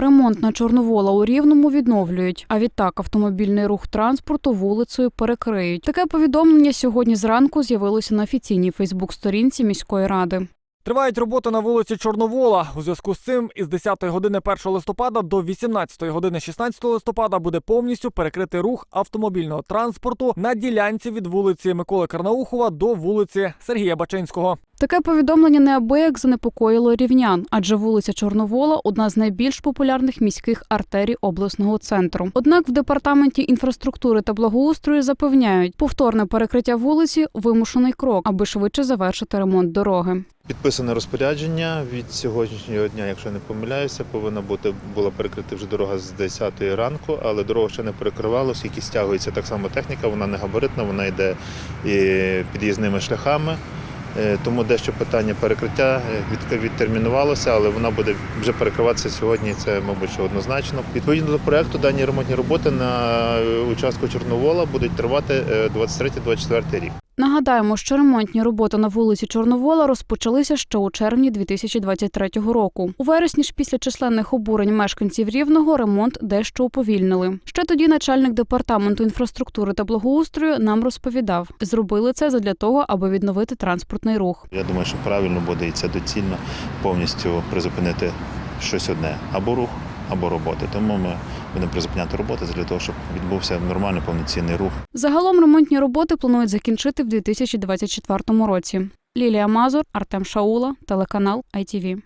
Ремонт на Чорновола у Рівному відновлюють, а відтак автомобільний рух транспорту вулицею перекриють. Таке повідомлення сьогодні зранку з'явилося на офіційній Фейсбук-сторінці міської ради. Тривають роботи на вулиці Чорновола. У зв'язку з цим із 10 години 1 листопада до 18 години 16 листопада буде повністю перекритий рух автомобільного транспорту на ділянці від вулиці Миколи Карнаухова до вулиці Сергія Бачинського. Таке повідомлення неабияк занепокоїло рівнян, адже вулиця Чорновола одна з найбільш популярних міських артерій обласного центру. Однак в департаменті інфраструктури та благоустрою запевняють, повторне перекриття вулиці вимушений крок, аби швидше завершити ремонт дороги. Підписане розпорядження від сьогоднішнього дня, якщо не помиляюся, повинна бути була перекрита вже дорога з 10 ранку, але дорога ще не перекривала, оскільки стягується так само техніка, вона не габаритна, вона йде і під'їзними шляхами. Е, Тому дещо питання перекриття е, від- відтермінувалося, але вона буде вже перекриватися сьогодні. Це, мабуть, що однозначно. Відповідно до проекту, дані ремонтні роботи на е, участку Чорновола будуть тривати е, 23-24 рік. Нагадаємо, що ремонтні роботи на вулиці Чорновола розпочалися ще у червні 2023 року. У вересні ж після численних обурень мешканців рівного ремонт дещо уповільнили. Ще тоді начальник департаменту інфраструктури та благоустрою нам розповідав, зробили це задля того, аби відновити транспортний рух. Я думаю, що правильно буде і це доцільно повністю призупинити щось одне або рух, або роботи. Тому ми будемо призупиняти роботи для того, щоб відбувся нормальний повноцінний рух. Загалом ремонтні роботи планують закінчити в 2024 році. Лілія Мазур, Артем Шаула, телеканал ITV.